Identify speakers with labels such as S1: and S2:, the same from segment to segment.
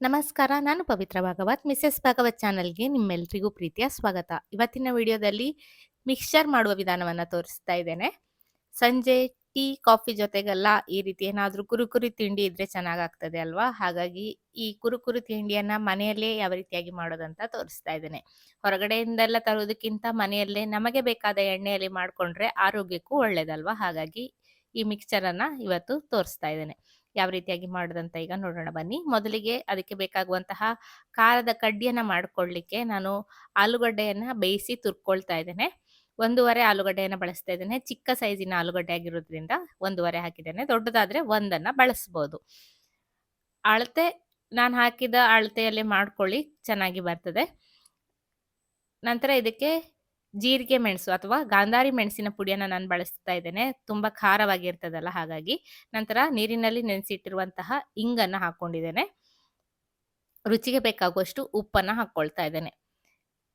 S1: ನಮಸ್ಕಾರ, ನಾನು ಪವಿತ್ರ ಭಾಗವತ್ ಮಿಸ್ಸೆಸ್ ಭಾಗವತ್ ಚಾನಲ್ಗೆ ನಿಮ್ಮೆಲ್ರಿಗೂ ಪ್ರೀತಿಯ ಸ್ವಾಗತ. ಇವತ್ತಿನ ವಿಡಿಯೋದಲ್ಲಿ ಮಿಕ್ಸ್ಚರ್ ಮಾಡುವ ವಿಧಾನವನ್ನು ತೋರಿಸ್ತಾ ಇದ್ದೇನೆ. ಸಂಜೆ ಟೀ, ಕಾಫಿ ಜೊತೆಗೆಲ್ಲ ಈ ರೀತಿ ಏನಾದರೂ ಕುರುಕುರಿ ತಿಂಡಿ ಇದ್ರೆ ಚೆನ್ನಾಗಾಗ್ತದೆ ಅಲ್ವಾ? ಹಾಗಾಗಿ ಈ ಕುರುಕುರಿ ತಿಂಡಿಯನ್ನ ಮನೆಯಲ್ಲೇ ಯಾವ ರೀತಿಯಾಗಿ ಮಾಡೋದಂತ ತೋರಿಸ್ತಾ ಇದ್ದೇನೆ. ಹೊರಗಡೆಯಿಂದೆಲ್ಲ ತರೋದಕ್ಕಿಂತ ಮನೆಯಲ್ಲೇ ನಮಗೆ ಬೇಕಾದ ಎಣ್ಣೆಯಲ್ಲಿ ಮಾಡಿಕೊಂಡ್ರೆ ಆರೋಗ್ಯಕ್ಕೂ ಒಳ್ಳೇದಲ್ವಾ? ಹಾಗಾಗಿ ಈ ಮಿಕ್ಸ್ಚರನ್ನು ಇವತ್ತು ತೋರಿಸ್ತಾ ಇದ್ದೇನೆ. ಯಾವ ರೀತಿಯಾಗಿ ಮಾಡೋದಂತ ಈಗ ನೋಡೋಣ ಬನ್ನಿ. ಮೊದಲಿಗೆ ಅದಕ್ಕೆ ಬೇಕಾಗುವಂತಹ ಖಾರದ ಕಡ್ಡಿಯನ್ನ ಮಾಡ್ಕೊಳ್ಳಿಕ್ಕೆ ನಾನು ಆಲೂಗಡ್ಡೆಯನ್ನ ಬೇಯಿಸಿ ತುರ್ಕೊಳ್ತಾ ಇದ್ದೇನೆ. ಒಂದೂವರೆ ಆಲೂಗಡ್ಡೆಯನ್ನ ಬಳಸ್ತಾ ಇದ್ದೇನೆ. ಚಿಕ್ಕ ಸೈಜಿನ ಆಲೂಗಡ್ಡೆ ಆಗಿರೋದ್ರಿಂದ ಒಂದೂವರೆ ಹಾಕಿದ್ದೇನೆ. ದೊಡ್ಡದಾದ್ರೆ ಒಂದನ್ನ ಬಳಸ್ಬೋದು. ಅಳತೆ, ನಾನು ಹಾಕಿದ ಅಳತೆಯಲ್ಲಿ ಮಾಡ್ಕೊಳ್ಳಿ, ಚೆನ್ನಾಗಿ ಬರ್ತದೆ. ನಂತರ ಇದಕ್ಕೆ ಜೀರಿಗೆ ಮೆಣಸು ಅಥವಾ ಗಾಂಧಾರಿ ಮೆಣಸಿನ ಪುಡಿಯನ್ನ ನಾನು ಬಳಸ್ತಾ ಇದ್ದೇನೆ. ತುಂಬಾ ಖಾರವಾಗಿರ್ತದಲ್ಲ ಹಾಗಾಗಿ. ನಂತರ ನೀರಿನಲ್ಲಿ ನೆನೆಸಿಟ್ಟಿರುವಂತಹ ಇಂಗನ್ನ ಹಾಕೊಂಡಿದ್ದೇನೆ. ರುಚಿಗೆ ಬೇಕಾಗುವಷ್ಟು ಉಪ್ಪನ್ನ ಹಾಕೊಳ್ತಾ ಇದ್ದೇನೆ.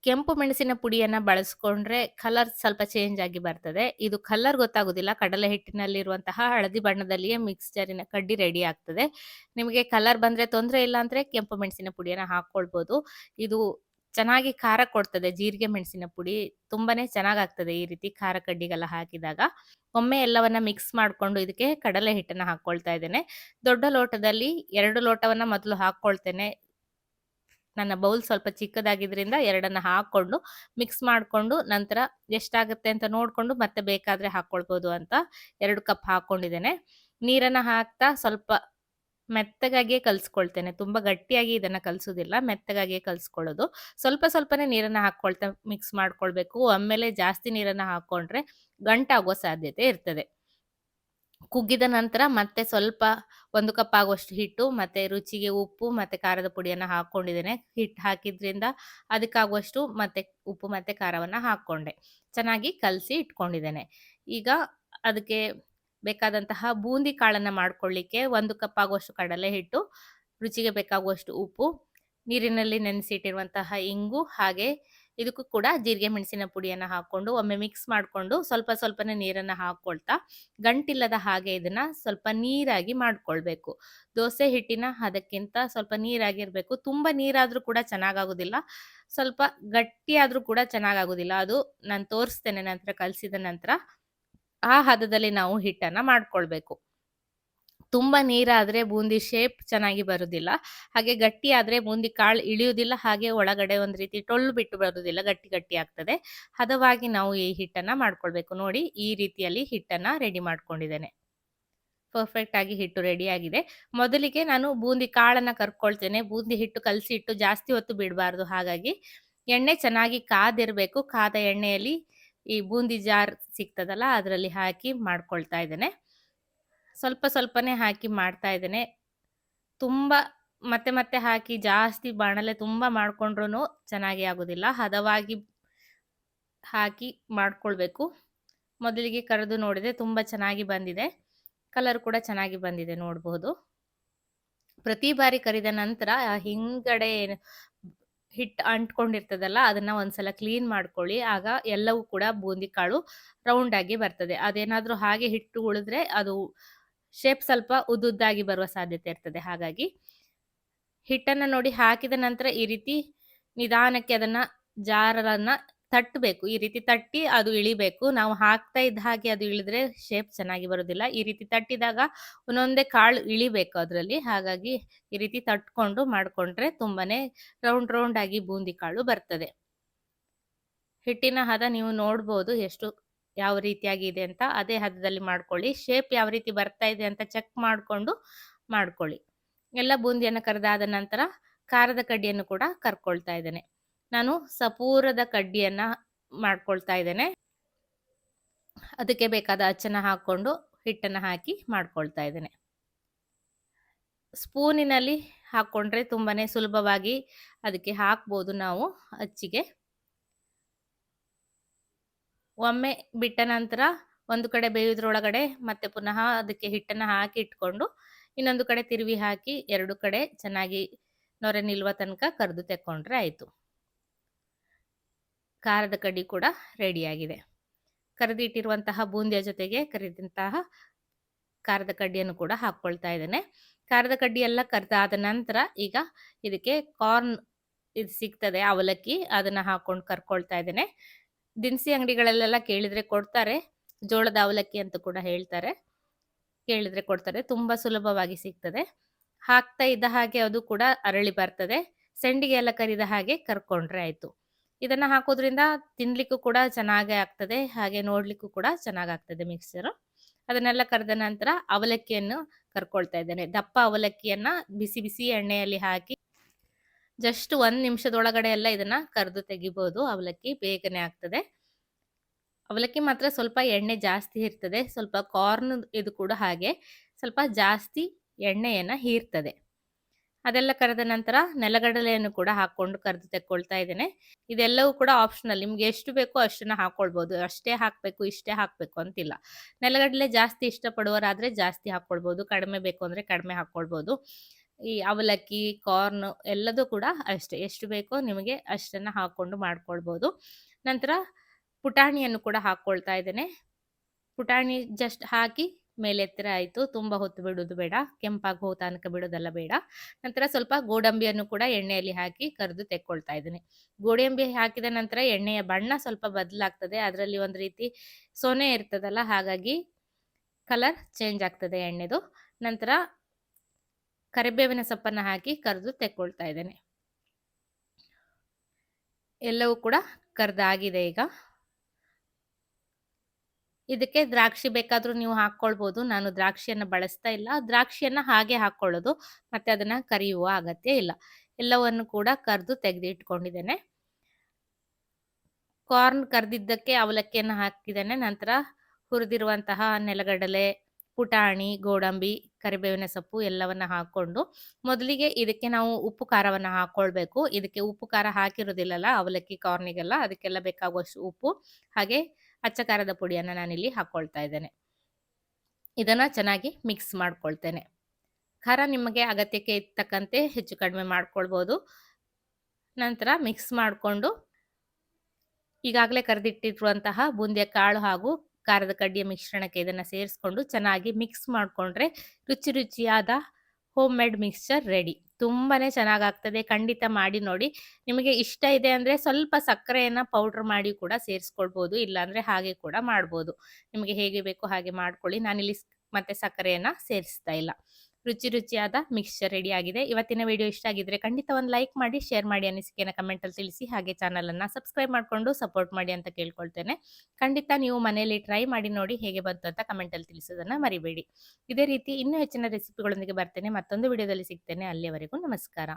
S1: ಕೆಂಪು ಮೆಣಸಿನ ಪುಡಿಯನ್ನ ಬಳಸ್ಕೊಂಡ್ರೆ ಕಲರ್ ಸ್ವಲ್ಪ ಚೇಂಜ್ ಆಗಿ ಬರ್ತದೆ. ಇದು ಕಲರ್ ಗೊತ್ತಾಗೋದಿಲ್ಲ. ಕಡಲೆ ಹಿಟ್ಟಿನಲ್ಲಿರುವಂತಹ ಹಳದಿ ಬಣ್ಣದಲ್ಲಿಯೇ ಮಿಕ್ಸ್ಚರಿನ ಕಡ್ಡಿ ರೆಡಿ ಆಗ್ತದೆ. ನಿಮಗೆ ಕಲರ್ ಬಂದ್ರೆ ತೊಂದರೆ ಇಲ್ಲ ಅಂದ್ರೆ ಕೆಂಪು ಮೆಣಸಿನ ಪುಡಿಯನ್ನ ಹಾಕ್ಕೊಳ್ಬೋದು ಇದು ಚೆನ್ನಾಗಿ ಖಾರ ಕೊಡ್ತದೆ ಜೀರಿಗೆ ಮೆಣಸಿನ ಪುಡಿ. ತುಂಬಾನೇ ಚೆನ್ನಾಗಾಗ್ತದೆ ಈ ರೀತಿ ಖಾರ ಕಡ್ಡಿಗೆಲ್ಲ ಹಾಕಿದಾಗ. ಒಮ್ಮೆ ಎಲ್ಲವನ್ನ ಮಿಕ್ಸ್ ಮಾಡ್ಕೊಂಡು ಇದಕ್ಕೆ ಕಡಲೆ ಹಿಟ್ಟನ್ನ ಹಾಕ್ಕೊಳ್ತಾ ಇದ್ದೇನೆ. ದೊಡ್ಡ ಲೋಟದಲ್ಲಿ ಎರಡು ಲೋಟವನ್ನ ಮೊದಲು ಹಾಕ್ಕೊಳ್ತೇನೆ ನನ್ನ ಬೌಲ್ ಸ್ವಲ್ಪ ಚಿಕ್ಕದಾಗಿದ್ರಿಂದ ಎರಡನ್ನ ಹಾಕೊಂಡು ಮಿಕ್ಸ್ ಮಾಡಿಕೊಂಡು ನಂತರ ಎಷ್ಟಾಗುತ್ತೆ ಅಂತ ನೋಡ್ಕೊಂಡು ಮತ್ತೆ ಬೇಕಾದ್ರೆ ಹಾಕ್ಕೊಳ್ಬೋದು ಅಂತ ಎರಡು ಕಪ್ ಹಾಕೊಂಡಿದ್ದೇನೆ. ನೀರನ್ನ ಹಾಕ್ತಾ ಸ್ವಲ್ಪ ಮೆತ್ತಗಾಗಿಯೇ ಕಲಿಸ್ಕೊಳ್ತೇನೆ. ತುಂಬ ಗಟ್ಟಿಯಾಗಿ ಇದನ್ನು ಕಲಿಸೋದಿಲ್ಲ. ಮೆತ್ತಗಾಗಿಯೇ ಕಲಿಸ್ಕೊಳ್ಳೋದು. ಸ್ವಲ್ಪ ಸ್ವಲ್ಪನೇ ನೀರನ್ನು ಹಾಕ್ಕೊಳ್ತಾ ಮಿಕ್ಸ್ ಮಾಡ್ಕೊಳ್ಬೇಕು. ಆಮೇಲೆ ಜಾಸ್ತಿ ನೀರನ್ನು ಹಾಕ್ಕೊಂಡ್ರೆ ಗಂಟಾಗೋ ಸಾಧ್ಯತೆ ಇರ್ತದೆ. ಕುಗ್ಗಿದ ನಂತರ ಮತ್ತೆ ಸ್ವಲ್ಪ ಒಂದು ಕಪ್ ಆಗುವಷ್ಟು ಹಿಟ್ಟು, ಮತ್ತೆ ರುಚಿಗೆ ಉಪ್ಪು, ಮತ್ತೆ ಖಾರದ ಪುಡಿಯನ್ನು ಹಾಕೊಂಡಿದ್ದೇನೆ ಹಿಟ್ಟು ಹಾಕಿದ್ರಿಂದ ಅದಕ್ಕಾಗುವಷ್ಟು ಮತ್ತೆ ಉಪ್ಪು, ಮತ್ತೆ ಖಾರವನ್ನು ಹಾಕೊಂಡೆ ಚೆನ್ನಾಗಿ ಕಲಸಿ ಇಟ್ಕೊಂಡಿದ್ದೇನೆ. ಈಗ ಅದಕ್ಕೆ ಬೇಕಾದಂತಹ ಬೂಂದಿ ಕಾಳನ್ನ ಮಾಡ್ಕೊಳ್ಳಿಕ್ಕೆ ಒಂದು ಕಪ್ ಆಗುವಷ್ಟು ಕಡಲೆ ಹಿಟ್ಟು, ರುಚಿಗೆ ಬೇಕಾಗುವಷ್ಟು ಉಪ್ಪು, ನೀರಿನಲ್ಲಿ ನೆನೆಸಿಟ್ಟಿರುವಂತಹ ಇಂಗು ಹಾಗೆ ಇದಕ್ಕೂ ಕೂಡ ಜೀರಿಗೆ, ಮೆಣಸಿನ ಪುಡಿಯನ್ನ ಹಾಕೊಂಡು ಒಮ್ಮೆ ಮಿಕ್ಸ್ ಮಾಡಿಕೊಂಡು ಸ್ವಲ್ಪ ಸ್ವಲ್ಪನೇ ನೀರನ್ನ ಹಾಕೊಳ್ತಾ ಗಂಟಿಲ್ಲದ ಹಾಗೆ ಇದನ್ನ ಸ್ವಲ್ಪ ನೀರಾಗಿ ಮಾಡ್ಕೊಳ್ಬೇಕು. ದೋಸೆ ಹಿಟ್ಟಿನ ಅದಕ್ಕಿಂತ ಸ್ವಲ್ಪ ನೀರಾಗಿರ್ಬೇಕು. ತುಂಬ ನೀರಾದರೂ ಕೂಡ ಚೆನ್ನಾಗಾಗೋದಿಲ್ಲ. ಸ್ವಲ್ಪ ಗಟ್ಟಿಯಾದರೂ ಕೂಡ ಚೆನ್ನಾಗಾಗೋದಿಲ್ಲ. ಅದು ನಾನು ತೋರಿಸ್ತೇನೆ ನಂತರ, ಕಲಸಿದ ನಂತರ. ಆ ಹದದಲ್ಲಿ ನಾವು ಹಿಟ್ಟನ್ನ ಮಾಡ್ಕೊಳ್ಬೇಕು. ತುಂಬಾ ನೀರಾದ್ರೆ ಬೂಂದಿ ಶೇಪ್ ಚೆನ್ನಾಗಿ ಬರುದಿಲ್ಲ. ಹಾಗೆ ಗಟ್ಟಿ ಆದ್ರೆ ಬೂಂದಿ ಕಾಳು ಇಳಿಯುವುದಿಲ್ಲ ಹಾಗೆ ಒಳಗಡೆ ಒಂದ್ ರೀತಿ ಟೊಳ್ಳು ಬಿಟ್ಟು ಬರುದಿಲ್ಲ, ಗಟ್ಟಿ ಗಟ್ಟಿ ಆಗ್ತದೆ. ಹದವಾಗಿ ನಾವು ಈ ಹಿಟ್ಟನ್ನ ಮಾಡ್ಕೊಳ್ಬೇಕು. ನೋಡಿ, ಈ ರೀತಿಯಲ್ಲಿ ಹಿಟ್ಟನ್ನ ರೆಡಿ ಮಾಡ್ಕೊಂಡಿದ್ದೇನೆ. ಪರ್ಫೆಕ್ಟ್ ಆಗಿ ಹಿಟ್ಟು ರೆಡಿ ಆಗಿದೆ. ಮೊದಲಿಗೆ ನಾನು ಬೂಂದಿ ಕಾಳನ್ನ ಕರ್ಕೊಳ್ತೇನೆ. ಬೂಂದಿ ಹಿಟ್ಟು ಕಲಸಿ ಇಟ್ಟು ಜಾಸ್ತಿ ಹೊತ್ತು ಬಿಡಬಾರ್ದು. ಹಾಗಾಗಿ ಎಣ್ಣೆ ಚೆನ್ನಾಗಿ ಕಾದಿರಬೇಕು. ಕಾದ ಎಣ್ಣೆಯಲ್ಲಿ ಈ ಬೂಂದಿ ಜಾರ್ ಸಿಗ್ತದಲ್ಲ, ಅದರಲ್ಲಿ ಹಾಕಿ ಮಾಡ್ಕೊಳ್ತಾ ಇದ್ದೇನೆ. ಸ್ವಲ್ಪ ಸ್ವಲ್ಪನೇ ಹಾಕಿ ಮಾಡ್ತಾ ಇದ್ದೇನೆ. ತುಂಬ ಮತ್ತೆ ಮತ್ತೆ ಹಾಕಿ ಜಾಸ್ತಿ ಬಾಣಲೆ ತುಂಬ ಮಾಡಿಕೊಂಡ್ರೂ ಚೆನ್ನಾಗಿ ಆಗೋದಿಲ್ಲ. ಹದವಾಗಿ ಹಾಕಿ ಮಾಡ್ಕೊಳ್ಬೇಕು. ಮೊದಲಿಗೆ ಕರೆದು ನೋಡಿದೆ ತುಂಬ ಚೆನ್ನಾಗಿ ಬಂದಿದೆ. ಕಲರ್ ಕೂಡ ಚೆನ್ನಾಗಿ ಬಂದಿದೆ ನೋಡಬಹುದು ಪ್ರತಿ ಬಾರಿ ಕರಿದ ನಂತರ ಹಿಂಗಡೆ ಹಿಟ್ಟು ಅಂಟ್ಕೊಂಡಿರ್ತದಲ್ಲ, ಅದನ್ನ ಒಂದ್ಸಲ ಕ್ಲೀನ್ ಮಾಡ್ಕೊಳ್ಳಿ. ಆಗ ಎಲ್ಲವೂ ಕೂಡ ಬೂಂದಿ ಕಾಳು ರೌಂಡ್ ಆಗಿ ಬರ್ತದೆ. ಅದೇನಾದ್ರೂ ಹಾಗೆ ಹಿಟ್ಟು ಉಳಿದ್ರೆ ಅದು ಶೇಪ್ ಸ್ವಲ್ಪ ಉದ್ದುದ್ದಾಗಿ ಬರುವ ಸಾಧ್ಯತೆ ಇರ್ತದೆ. ಹಾಗಾಗಿ ಹಿಟ್ಟನ್ನ ನೋಡಿ ಹಾಕಿದ ನಂತರ ಈ ರೀತಿ ನಿಧಾನಕ್ಕೆ ಅದನ್ನ ಜಾರನ್ನ ತಟ್ಟಬೇಕು. ಈ ರೀತಿ ತಟ್ಟಿ ಅದು ಇಳಿಬೇಕು. ನಾವು ಹಾಕ್ತಾ ಇದ್ದ ಹಾಗೆ ಅದು ಇಳಿದ್ರೆ ಶೇಪ್ ಚೆನ್ನಾಗಿ ಬರೋದಿಲ್ಲ. ಈ ರೀತಿ ತಟ್ಟಿದಾಗ ಒಂದೊಂದೇ ಕಾಳು ಇಳಿಬೇಕು ಅದರಲ್ಲಿ. ಹಾಗಾಗಿ ಈ ರೀತಿ ತಟ್ಕೊಂಡು ಮಾಡ್ಕೊಂಡ್ರೆ ತುಂಬಾನೇ ರೌಂಡ್ ರೌಂಡ್ ಆಗಿ ಬೂಂದಿ ಕಾಳು ಬರ್ತದೆ. ಹಿಟ್ಟಿನ ಹದ ನೀವು ನೋಡ್ಬೋದು ಎಷ್ಟು ಯಾವ ರೀತಿಯಾಗಿ ಇದೆ ಅಂತ. ಅದೇ ಹದದಲ್ಲಿ ಮಾಡ್ಕೊಳ್ಳಿ. ಶೇಪ್ ಯಾವ ರೀತಿ ಬರ್ತಾ ಇದೆ ಅಂತ ಚೆಕ್ ಮಾಡಿಕೊಂಡು ಮಾಡ್ಕೊಳ್ಳಿ. ಎಲ್ಲ ಬೂಂದಿಯನ್ನು ಕರೆದಾದ ನಂತರ ಖಾರದ ಕಡ್ಡಿಯನ್ನು ಕೂಡ ಕರ್ಕೊಳ್ತಾ ಇದ್ದೇನೆ. ನಾನು ಸಪೂರದ ಕಡ್ಡಿಯನ್ನು ಮಾಡ್ಕೊಳ್ತಾ ಇದ್ದೇನೆ. ಅದಕ್ಕೆ ಬೇಕಾದ ಅಚ್ಚನ್ನ ಹಾಕೊಂಡು ಹಿಟ್ಟನ್ನು ಹಾಕಿ ಮಾಡ್ಕೊಳ್ತಾ ಇದ್ದೇನೆ. ಸ್ಪೂನಿನಲ್ಲಿ ಹಾಕೊಂಡ್ರೆ ತುಂಬಾ ಸುಲಭವಾಗಿ ಅದಕ್ಕೆ ಹಾಕ್ಬೋದು ನಾವು ಅಚ್ಚಿಗೆ. ಒಮ್ಮೆ ಬಿಟ್ಟ ನಂತರ ಒಂದು ಕಡೆ ಬೇಯೋದ್ರೊಳಗಡೆ ಮತ್ತೆ ಪುನಃ ಅದಕ್ಕೆ ಹಿಟ್ಟನ್ನು ಹಾಕಿ ಇಟ್ಕೊಂಡು ಇನ್ನೊಂದು ಕಡೆ ತಿರುವಿ ಹಾಕಿ ಎರಡು ಕಡೆ ಚೆನ್ನಾಗಿ ನೊರೆ ನಿಲ್ವ ತನಕ ಕರೆದು ತೆಕ್ಕೊಂಡ್ರೆ ಆಯಿತು. ಖಾರದ ಕಡ್ಡಿ ಕೂಡ ರೆಡಿಯಾಗಿದೆ ಕರೆದಿಟ್ಟಿರುವಂತಹ ಬೂಂದಿಯ ಜೊತೆಗೆ ಕರೆದಂತಹ ಖಾರದ ಕಡ್ಡಿಯನ್ನು ಕೂಡ ಹಾಕ್ಕೊಳ್ತಾ ಇದ್ದೇನೆ. ಖಾರದ ಕಡ್ಡಿ ಎಲ್ಲ ಕರ್ದಾದ ನಂತರ ಈಗ ಇದಕ್ಕೆ ಕಾರ್ನ್ ಇದು ಸಿಗ್ತದೆ, ಅವಲಕ್ಕಿ ಅದನ್ನ ಹಾಕೊಂಡು ಕರ್ಕೊಳ್ತಾ ಇದ್ದೇನೆ. ದಿನಸಿ ಅಂಗಡಿಗಳಲ್ಲೆಲ್ಲ ಕೇಳಿದ್ರೆ ಕೊಡ್ತಾರೆ, ಜೋಳದ ಅವಲಕ್ಕಿ ಅಂತ ಕೂಡ ಹೇಳ್ತಾರೆ. ಕೇಳಿದ್ರೆ ಕೊಡ್ತಾರೆ, ತುಂಬಾ ಸುಲಭವಾಗಿ ಸಿಗ್ತದೆ. ಹಾಕ್ತಾ ಇದ್ದ ಹಾಗೆ ಅದು ಕೂಡ ಅರಳಿ ಬರ್ತದೆ. ಸೆಂಡಿಗೆ ಎಲ್ಲ ಕರಿದ ಹಾಗೆ ಕರ್ಕೊಂಡ್ರೆ ಆಯ್ತು. ಇದನ್ನ ಹಾಕೋದ್ರಿಂದ ತಿನ್ಲಿಕ್ಕೂ ಕೂಡ ಚೆನ್ನಾಗೇ ಆಗ್ತದೆ, ಹಾಗೆ ನೋಡ್ಲಿಕ್ಕೂ ಕೂಡ ಚೆನ್ನಾಗಾಗ್ತದೆ ಮಿಕ್ಸರು. ಅದನ್ನೆಲ್ಲ ಕರೆದ ನಂತರ ಅವಲಕ್ಕಿಯನ್ನು ಕರ್ಕೊಳ್ತಾ ಇದ್ದೇನೆ. ದಪ್ಪ ಅವಲಕ್ಕಿಯನ್ನ ಬಿಸಿ ಬಿಸಿ ಎಣ್ಣೆಯಲ್ಲಿ ಹಾಕಿ ಜಸ್ಟ್ ಒಂದ್ ನಿಮಿಷದೊಳಗಡೆ ಎಲ್ಲ ಇದನ್ನ ಕರೆದು ತೆಗಿಬಹುದು ಅವಲಕ್ಕಿ ಬೇಗನೆ ಆಗ್ತದೆ. ಅವಲಕ್ಕಿ ಮಾತ್ರ ಸ್ವಲ್ಪ ಎಣ್ಣೆ ಜಾಸ್ತಿ ಇರ್ತದೆ. ಸ್ವಲ್ಪ ಕಾರ್ನ್ ಇದು ಕೂಡ ಹಾಗೆ ಸ್ವಲ್ಪ ಜಾಸ್ತಿ ಎಣ್ಣೆಯನ್ನ ಹೀರ್ತದೆ. ಅದೆಲ್ಲ ಕರೆದ ನಂತರ ನೆಲಗಡಲೆಯನ್ನು ಕೂಡ ಹಾಕೊಂಡು ಕರೆದು ತೆಕ್ಕೊಳ್ತಾ ಇದ್ದೇನೆ. ಇದೆಲ್ಲವೂ ಕೂಡ ಆಪ್ಷನಲ್ ನಿಮ್ಗೆ ಎಷ್ಟು ಬೇಕೋ ಅಷ್ಟನ್ನ ಹಾಕೊಳ್ಬಹುದು ಅಷ್ಟೇ ಹಾಕ್ಬೇಕು, ಇಷ್ಟೇ ಹಾಕ್ಬೇಕು ಅಂತಿಲ್ಲ. ನೆಲಗಡಲೆ ಜಾಸ್ತಿ ಇಷ್ಟಪಡುವರಾದ್ರೆ ಜಾಸ್ತಿ ಹಾಕೊಳ್ಬಹುದು ಕಡಿಮೆ ಬೇಕು ಅಂದ್ರೆ ಕಡಿಮೆ ಹಾಕೊಳ್ಬಹುದು ಈ ಅವಲಕ್ಕಿ ಕಾರ್ನ್ ಎಲ್ಲದೂ ಕೂಡ ಅಷ್ಟೇ. ಎಷ್ಟು ಬೇಕೋ ನಿಮಗೆ ಅಷ್ಟನ್ನ ಹಾಕೊಂಡು ಮಾಡ್ಕೊಳ್ಬಹುದು ನಂತರ ಪುಟಾಣಿಯನ್ನು ಕೂಡ ಹಾಕೊಳ್ತಾ ಇದ್ದೇನೆ. ಪುಟಾಣಿ ಜಸ್ಟ್ ಹಾಕಿ ಮೇಲೆ ಎತ್ತರ ಆಯಿತು, ತುಂಬ ಹೊತ್ತು ಬಿಡೋದು ಬೇಡ, ಕೆಂಪಾಗಿ ಹೋ ತನಕ ಬಿಡೋದೆಲ್ಲ ಬೇಡ. ನಂತರ ಸ್ವಲ್ಪ ಗೋಡಂಬಿಯನ್ನು ಕೂಡ ಎಣ್ಣೆಯಲ್ಲಿ ಹಾಕಿ ಕರೆದು ತೆಕ್ಕೊಳ್ತಾ ಇದ್ದೀನಿ. ಗೋಡಂಬಿ ಹಾಕಿದ ನಂತರ ಎಣ್ಣೆಯ ಬಣ್ಣ ಸ್ವಲ್ಪ ಬದಲಾಗ್ತದೆ, ಅದರಲ್ಲಿ ಒಂದು ರೀತಿ ಸೊನೆ ಇರ್ತದಲ್ಲ, ಹಾಗಾಗಿ ಕಲರ್ ಚೇಂಜ್ ಆಗ್ತದೆ ಎಣ್ಣೆದು. ನಂತರ ಕರಿಬೇವಿನ ಸೊಪ್ಪನ್ನು ಹಾಕಿ ಕರೆದು ತೆಕ್ಕೊಳ್ತಾ ಇದ್ದೇನೆ. ಎಲ್ಲವೂ ಕೂಡ ಕರೆದಾಗಿದೆ ಈಗ. ಇದಕ್ಕೆ ದ್ರಾಕ್ಷಿ ಬೇಕಾದರೂ ನೀವು ಹಾಕ್ಕೊಳ್ಬೋದು. ನಾನು ದ್ರಾಕ್ಷಿಯನ್ನು ಬಳಸ್ತಾ ಇಲ್ಲ. ದ್ರಾಕ್ಷಿಯನ್ನ ಹಾಗೆ ಹಾಕ್ಕೊಳ್ಳೋದು. ಮತ್ತೆ ಅದನ್ನ ಕರಿಯುವ ಅಗತ್ಯ ಇಲ್ಲ. ಎಲ್ಲವನ್ನು ಕೂಡ ಕರೆದು ತೆಗೆದಿಟ್ಕೊಂಡಿದ್ದೇನೆ. ಕಾರ್ನ್ ಕರೆದಿದ್ದಕ್ಕೆ ಅವಲಕ್ಕಿಯನ್ನು ಹಾಕಿದ್ದೇನೆ. ನಂತರ ಹುರಿದಿರುವಂತಹ ನೆಲಗಡಲೆ, ಪುಟಾಣಿ, ಗೋಡಂಬಿ, ಕರಿಬೇವಿನ ಸೊಪ್ಪು ಎಲ್ಲವನ್ನ ಹಾಕೊಂಡು ಮೊದಲಿಗೆ ಇದಕ್ಕೆ ನಾವು ಉಪ್ಪು ಖಾರವನ್ನು ಹಾಕ್ಕೊಳ್ಬೇಕು. ಇದಕ್ಕೆ ಉಪ್ಪು ಖಾರ ಹಾಕಿರೋದಿಲ್ಲಲ್ಲ ಅವಲಕ್ಕಿ ಕಾರ್ನಿಗೆಲ್ಲ. ಅದಕ್ಕೆಲ್ಲ ಬೇಕಾಗುವಷ್ಟು ಉಪ್ಪು. ಹಾಗೆ ಅಚ್ಚ ಖಾರದ ಪುಡಿಯನ್ನು ನಾನಿಲ್ಲಿ ಹಾಕ್ಕೊಳ್ತಾ ಇದ್ದೇನೆ. ಇದನ್ನು ಚೆನ್ನಾಗಿ ಮಿಕ್ಸ್ ಮಾಡ್ಕೊಳ್ತೇನೆ. ಖಾರ ನಿಮಗೆ ಅಗತ್ಯಕ್ಕೆ ತಕ್ಕಂತೆ ಹೆಚ್ಚು ಕಡಿಮೆ ಮಾಡ್ಕೊಳ್ಬೋದು. ನಂತರ ಮಿಕ್ಸ್ ಮಾಡಿಕೊಂಡು ಈಗಾಗಲೇ ಕರೆದಿಟ್ಟಿರುವಂತಹ ಬೂಂದಿಯ ಕಾಳು ಹಾಗೂ ಖಾರದ ಕಡ್ಡಿಯ ಮಿಶ್ರಣಕ್ಕೆ ಇದನ್ನು ಸೇರಿಸ್ಕೊಂಡು ಚೆನ್ನಾಗಿ ಮಿಕ್ಸ್ ಮಾಡಿಕೊಂಡ್ರೆ ರುಚಿ ರುಚಿಯಾದ ಹೋಮ್ ಮೇಡ್ ಮಿಕ್ಸ್ಚರ್ ರೆಡಿ ತುಂಬಾನೇ ಚೆನ್ನಾಗಾಗ್ತದೆ. ಖಂಡಿತ ಮಾಡಿ ನೋಡಿ. ನಿಮಗೆ ಇಷ್ಟ ಇದೆ ಅಂದರೆ ಸ್ವಲ್ಪ ಸಕ್ಕರೆಯನ್ನು ಪೌಡ್ರ್ ಮಾಡಿ ಕೂಡ ಸೇರಿಸ್ಕೊಳ್ಬೋದು, ಇಲ್ಲಾಂದರೆ ಹಾಗೆ ಕೂಡ ಮಾಡ್ಬೋದು. ನಿಮಗೆ ಹೇಗೆ ಬೇಕೋ ಹಾಗೆ ಮಾಡ್ಕೊಳ್ಳಿ. ನಾನಿಲ್ಲಿ ಮತ್ತೆ ಸಕ್ಕರೆಯನ್ನು ಸೇರಿಸ್ತಾ ಇಲ್ಲ. ರುಚಿ ರುಚಿಯಾದ ಮಿಕ್ಸ್ಚರ್ ರೆಡಿ ಆಗಿದೆ. ಇವತ್ತಿನ ವಿಡಿಯೋ ಇಷ್ಟ ಆಗಿದ್ರೆ ಖಂಡಿತ ಒಂದು ಲೈಕ್ ಮಾಡಿ ಶೇರ್ ಮಾಡಿ ಅನಿಸಿಕೆನ ಕಮೆಂಟಲ್ಲಿ ತಿಳಿಸಿ, ಹಾಗೆ ಚಾನಲನ್ನು ಸಬ್ಸ್ಕ್ರೈಬ್ ಮಾಡಿಕೊಂಡು ಸಪೋರ್ಟ್ ಮಾಡಿ ಅಂತ ಕೇಳ್ಕೊಳ್ತೇನೆ. ಖಂಡಿತ ನೀವು ಮನೆಯಲ್ಲಿ ಟ್ರೈ ಮಾಡಿ ನೋಡಿ ಹೇಗೆ ಬಂತು ಅಂತ ಕಮೆಂಟಲ್ಲಿ ತಿಳಿಸೋದನ್ನು ಮರಿಬೇಡಿ. ಇದೇ ರೀತಿ ಇನ್ನೂ ಹೆಚ್ಚಿನ ರೆಸಿಪಿಗಳೊಂದಿಗೆ ಬರ್ತೇನೆ. ಮತ್ತೊಂದು ವಿಡಿಯೋದಲ್ಲಿ ಸಿಗ್ತೇನೆ. ಅಲ್ಲಿಯವರೆಗೂ ನಮಸ್ಕಾರ.